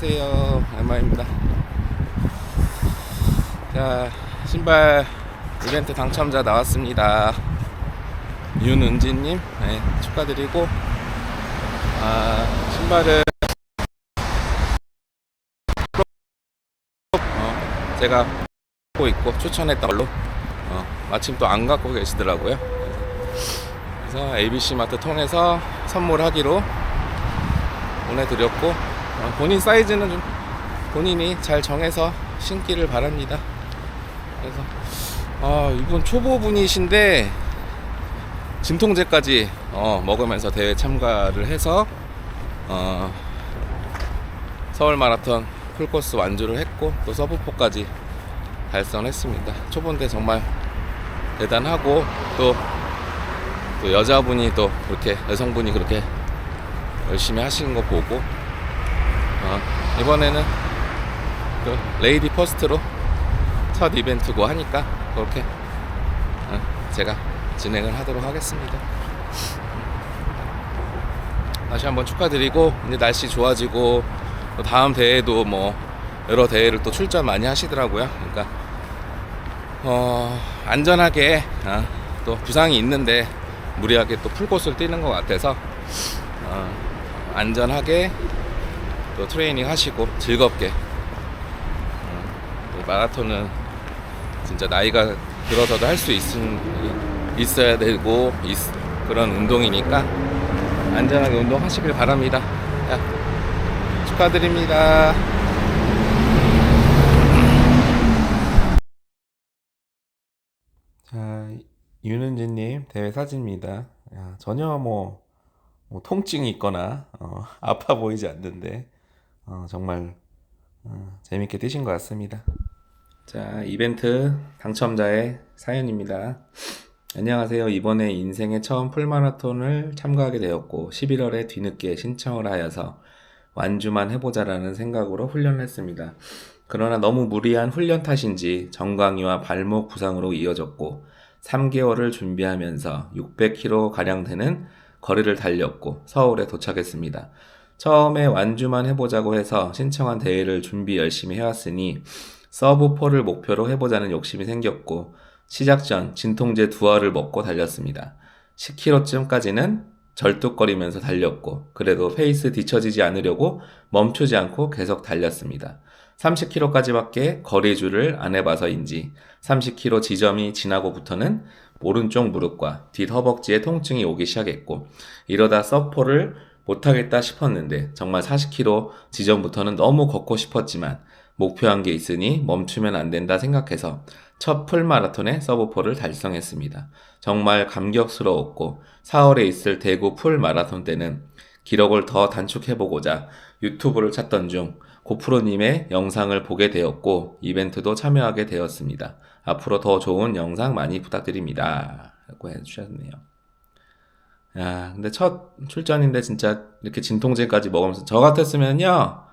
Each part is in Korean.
안녕하세요. 엠마입니다. 자, 신발 이벤트 당첨자 나왔습니다. 윤은지님, 네, 축하드리고, 아, 신발을, 어, 제가 갖고 있고 추천했던 걸로, 어, 마침 또 안 갖고 계시더라고요. 그래서 ABC 마트 통해서 선물하기로 보내드렸고 어, 본인 사이즈는 좀 본인이 잘 정해서 신기를 바랍니다. 그래서 아 이분 초보분이신데 진통제까지 어, 먹으면서 대회 참가를 해서 어, 서울 마라톤 풀코스 완주를 했고 또 서브포까지 달성했습니다. 초보인데 정말 대단하고 또, 또 여자분이 또 그렇게 여성분이 그렇게 열심히 하시는 거 보고 어, 이번에는 또 레이디 퍼스트로 첫 이벤트고 하니까 그렇게 어, 제가 진행을 하도록 하겠습니다. 다시 한번 축하드리고 이제 날씨 좋아지고 또 다음 대회도 뭐 여러 대회를 또 출전 많이 하시더라고요. 그러니까 어, 안전하게 어, 또 부상이 있는데 무리하게 또 풀코스를 뛰는 것 같아서 어, 안전하게 또 트레이닝 하시고 즐겁게 어, 또 마라톤은 진짜 나이가 들어서도 할 수 있어야 되고 있- 그런 운동이니까 안전하게 운동하시길 바랍니다. 자, 축하드립니다. 자, 윤은지님 대회 사진입니다. 야, 전혀 뭐, 뭐 통증이 있거나 어, 아파 보이지 않는데 어, 정말 어, 재밌게 뛰신 것 같습니다. 자, 이벤트 당첨자의 사연입니다. 안녕하세요. 이번에 인생의 처음 풀마라톤을 참가하게 되었고 11월에 뒤늦게 신청을 하여서 완주만 해보자라는 생각으로 훈련을 했습니다. 그러나 너무 무리한 훈련 탓인지 정강이와 발목 부상으로 이어졌고 3개월을 준비하면서 600km 가량 되는 거리를 달렸고 서울에 도착했습니다. 처음에 완주만 해보자고 해서 신청한 대회를 준비 열심히 해왔으니 서브 4를 목표로 해보자는 욕심이 생겼고 시작 전 진통제 두 알을 먹고 달렸습니다. 10km쯤까지는 절뚝거리면서 달렸고 그래도 페이스 뒤처지지 않으려고 멈추지 않고 계속 달렸습니다. 30km까지밖에 거리줄을 안 해봐서인지 30km 지점이 지나고부터는 오른쪽 무릎과 뒷 허벅지에 통증이 오기 시작했고 이러다 서포를 못하겠다 싶었는데 정말 40km 지점부터는 너무 걷고 싶었지만 목표한 게 있으니 멈추면 안 된다 생각해서 첫 풀마라톤의 서브포를 달성했습니다. 정말 감격스러웠고 4월에 있을 대구 풀마라톤 때는 기록을 더 단축해보고자 유튜브를 찾던 중 고프로님의 영상을 보게 되었고 이벤트도 참여하게 되었습니다. 앞으로 더 좋은 영상 많이 부탁드립니다. 라고 해주셨네요. 야, 근데 첫 출전인데 진짜 이렇게 진통제까지 먹으면서 저 같았으면요,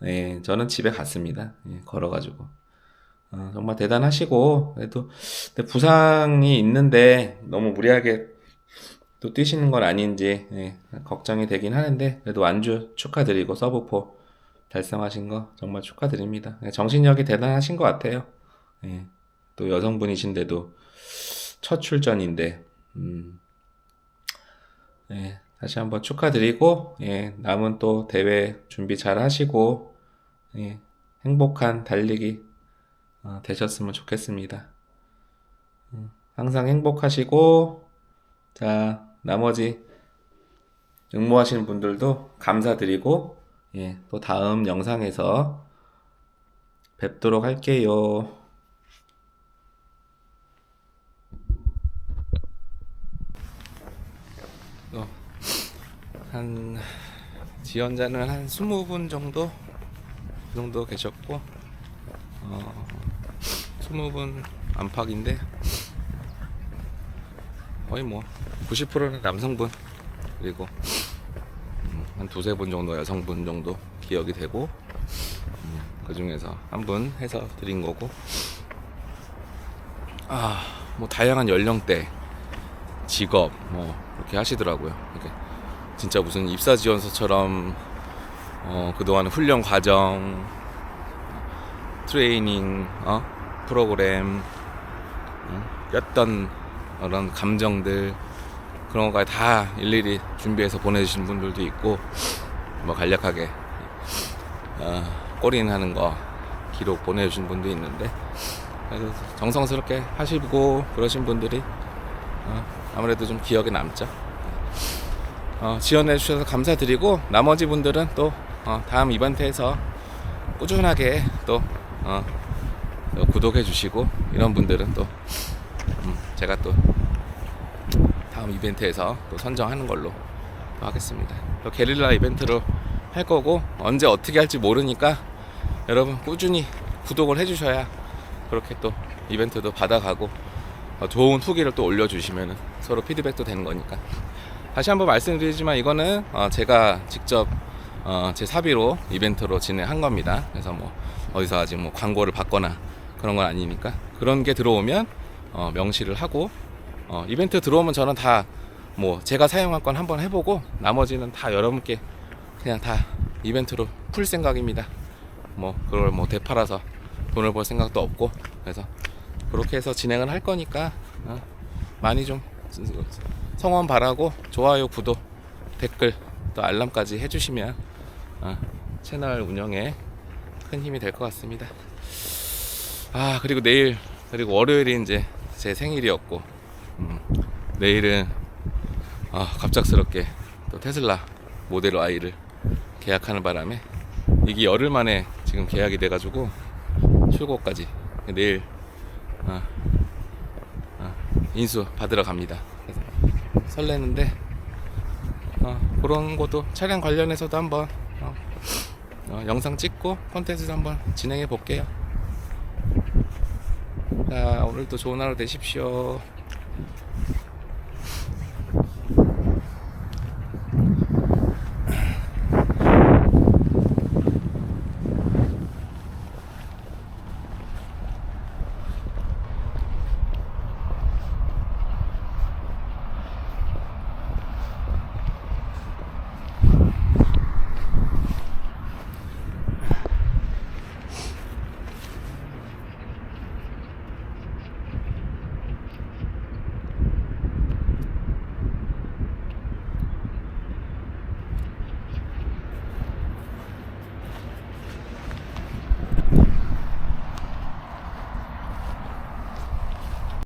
네, 저는 집에 갔습니다. 예, 걸어가지고. 어, 정말 대단하시고, 그래도, 부상이 있는데 너무 무리하게 또 뛰시는 건 아닌지, 예, 걱정이 되긴 하는데, 그래도 완주 축하드리고, 서브포 달성하신 거 정말 축하드립니다. 예, 정신력이 대단하신 것 같아요. 예, 또 여성분이신데도 첫 출전인데, 음, 예, 다시 한번 축하드리고, 예, 남은 또 대회 준비 잘 하시고, 예, 행복한 달리기 어, 되셨으면 좋겠습니다. 음, 항상 행복하시고, 자, 나머지 응모하시는 분들도 감사드리고, 예, 또 다음 영상에서 뵙도록 할게요. 어, 한 지원자는 한 20분 정도? 그 정도 계셨고 어, 20분 안팎인데 거의 뭐 90%는 남성분 그리고 음, 한 두세 분 정도 여성분 정도 기억이 되고 음, 그 중에서 한 분 해서 드린 거고. 아 뭐 다양한 연령대 직업 뭐 이렇게 하시더라고요. 이렇게 진짜 무슨 입사 지원서처럼 어, 그동안 훈련 과정, 트레이닝, 어, 프로그램, 어, 였던 그런 감정들 그런 것까지 다 일일이 준비해서 보내주신 분들도 있고 뭐 간략하게 어, 꼬린 하는 거 기록 보내주신 분도 있는데 정성스럽게 하시고 그러신 분들이 어, 아무래도 좀 기억에 남죠. 어, 지원해 주셔서 감사드리고 나머지 분들은 또 어, 다음 이벤트에서 꾸준하게 또 어, 또 구독해 주시고 이런 분들은 또 음, 제가 또 다음 이벤트에서 또 선정하는 걸로 또 하겠습니다. 또 게릴라 이벤트로 할 거고 언제 어떻게 할지 모르니까 여러분 꾸준히 구독을 해주셔야 그렇게 또 이벤트도 받아가고 어, 좋은 후기를 또 올려주시면 서로 피드백도 되는 거니까 다시 한번 말씀드리지만 이거는 어, 제가 직접 어, 제 사비로 이벤트로 진행한 겁니다. 그래서 뭐 어디서 아직 뭐 광고를 받거나 그런 건 아니니까 그런 게 들어오면 어, 명시를 하고 어, 이벤트 들어오면 저는 다 뭐 제가 사용할 건 한번 해보고 나머지는 다 여러분께 그냥 다 이벤트로 풀 생각입니다. 뭐 그걸 뭐 되팔아서 돈을 벌 생각도 없고 그래서 그렇게 해서 진행을 할 거니까 어, 많이 좀 성원 바라고 좋아요 구독 댓글 또 알람까지 해주시면 어, 채널 운영에 큰 힘이 될 것 같습니다. 아 그리고 내일 그리고 월요일이 이제 제 생일이었고 음, 내일은 아 갑작스럽게 또 테슬라 모델 Y를 계약하는 바람에 이게 열흘 만에 지금 계약이 돼가지고 출고까지 내일 어, 어, 인수 받으러 갑니다. 설레는데 어, 그런 것도 차량 관련해서도 한번 어, 어, 영상 찍고 콘텐츠도 한번 진행해 볼게요. 자 오늘도 좋은 하루 되십시오.